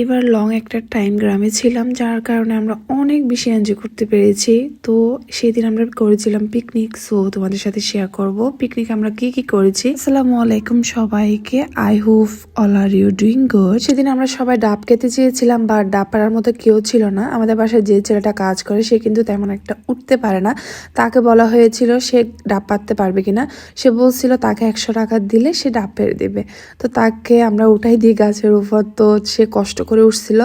এবার লং একটা টাইম গ্রামে ছিলাম, যার কারণে আমরা অনেক বেশি এনজয় করতে পেরেছি। তো সেদিন আমরা করেছিলাম পিকনিক সো তোমাদের সাথে শেয়ার করব। পিকনিক আমরা কি কি করেছি? আসসালামু আলাইকুম সবাইকে। I hope all are you doing good সেদিন আমরা সবাই ডাব খেতে চেয়েছিলাম, বা ডাব পাড়ার মতো কেউ ছিল না। আমাদের বাসায় যে ছেলেটা কাজ করে, সে কিন্তু তেমন একটা উঠতে পারে না। তাকে বলা হয়েছিল, সে ডাব পাততে পারবে কিনা? সে বলছিল, তাকে একশো টাকা দিলে সে ডাব পেরে দেবে। তো তাকে আমরা উঠাই দিই গাছের উপর। তো সে কষ্ট করে উঠছিল।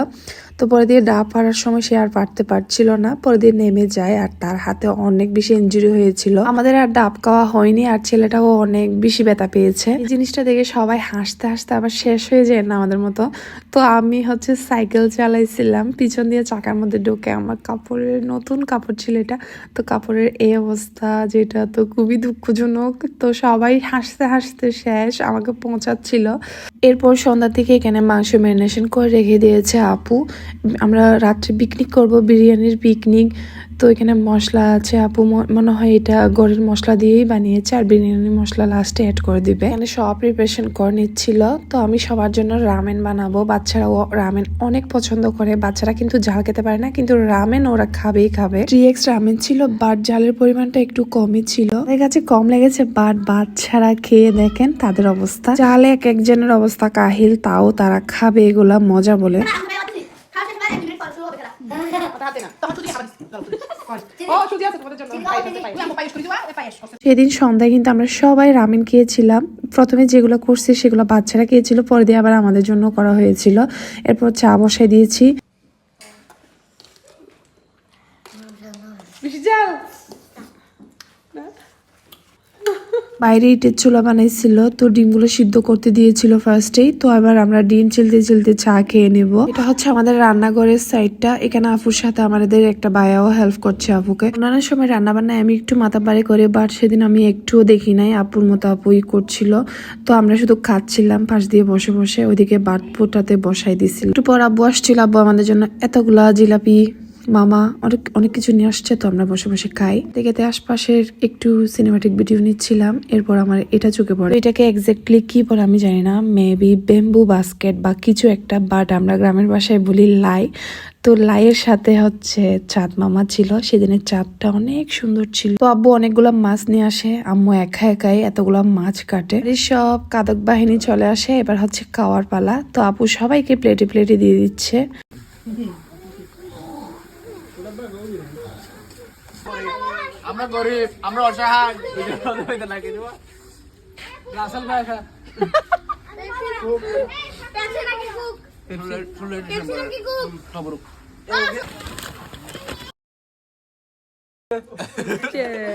তো পরে দিয়ে ডাব পাড়ার সময় সে আর পারতে পারছিল না। পরে দিয়ে নেমে যায় আর তার হাতে অনেক বেশি ইঞ্জুরি হয়েছিল। আমাদের আর ডাব খাওয়া হয়নি আর ছেলেটাও অনেক বেশি ব্যথা পেয়েছে। এই জিনিসটা দেখে সবাই হাসতে হাসতে আবার শেষ হয়ে যায় না আমাদের মতো। তো আমি হচ্ছে সাইকেল চালাইছিলাম, পিছন দিয়ে চাকার মধ্যে ঢুকে আমার কাপড়ের নতুন কাপড় ছিল এটা। তো কাপড়ের এই অবস্থা যেটা তো খুবই দুঃখজনক। তো সবাই হাসতে হাসতে শেষ, আমাকে পৌঁছাচ্ছিল। এরপর সন্ধ্যা থেকে এখানে মাংস ম্যারিনেশন করে রেখে দিয়েছে আপু। আমরা রাত্রে পিকনিক করব, বিরিয়ানির পিকনিক তো এখানে মশলা আছে, আপু মনে হয় এটা গড়ের মশলা দিয়েই বানিয়েছে আর বিরিয়ানির মশলা লাস্টে অ্যাড করে দিবে। এখানে সব প্রিপারেশন করে নিচ্ছিল। তো আমি সবার জন্য রামেন বানাবো। বাচ্চারাও রামেন অনেক পছন্দ করে। বাচ্চারা কিন্তু ঝাল খেতে পারে না, কিন্তু রামেন ওরা খাবেই খাবে। থ্রি এক্স রামেন ছিল বাট ঝালের পরিমাণটা একটু কমই ছিল। ওদের কাছে কম লেগেছে বাট বাচ্চারা খেয়ে দেখেন তাদের অবস্থা। চালে এক একজনের অবস্থা কাহিল, তাও তারা খাবে এগুলা মজা বলে। সেদিন সন্ধ্যায় কিন্তু আমরা সবাই রামেন খেয়েছিলাম। প্রথমে যেগুলো করছি সেগুলো বাচ্চারা খেয়েছিল পরে দিয়ে আবার আমাদের জন্য করা হয়েছিল। এরপর চা বসাই দিয়েছি। বাইরে ইটের চুলা বানাইছিল, তো ডিমগুলো সিদ্ধ করতে দিয়েছিল ফার্স্টেই তো এবার আমরা ডিম চিলতে চিলতে চা খেয়ে নেব। এটা হচ্ছে আমাদের রান্নাঘরের সাইডটা এখানে আপুর সাথে আমাদের একটা বায়াও হেল্প করছে আপুকে। অন্যান্য সময় রান্না বান্নায় আমি একটু মাথা বাড়ি করে বাট সেদিন আমি একটুও দেখি নাই, আপুর মতো আপুই করছিল। তো আমরা শুধু খাচ্ছিলাম, পাশ দিয়ে বসে বসে ওইদিকে বাট পোটাতে বসাই দিছিল। একটু পর আব্বু আসছিল, আব্বু আমাদের জন্য এতগুলা জিলাপি মামা অনেক অনেক কিছু নিয়ে আসছে, তো আমরা বসে বসে খাই। দেখেতে আশপাশের একটু সিনেমাটিক ভিডিও নিচ্ছিলাম, এরপর আমার এটা চোখে পড়ে। এটাকে এক্স্যাক্টলি কি পরে আমি জানি না মেবি বেম্বু বাস্কেট বা কিছু একটা বাট আমরা গ্রামের বাসায় বলি লাই। তো লাইয়ের সাথে হচ্ছে চাঁদ মামা ছিল, সেদিনের চাঁদটা অনেক সুন্দর ছিল। তো আব্বু অনেকগুলো মাছ নিয়ে আসে, আম্মু একা একাই এতগুলো মাছ কাটে। সব কাদক বাহিনী চলে আসে, এবার হচ্ছে খাওয়ার পালা। তো আপু সবাইকে প্লেটে প্লেটে দিয়ে দিচ্ছে। আমরা গরিব আমরা অসহায় রাসেল ভাই হ্যাঁ। খবর Yeah.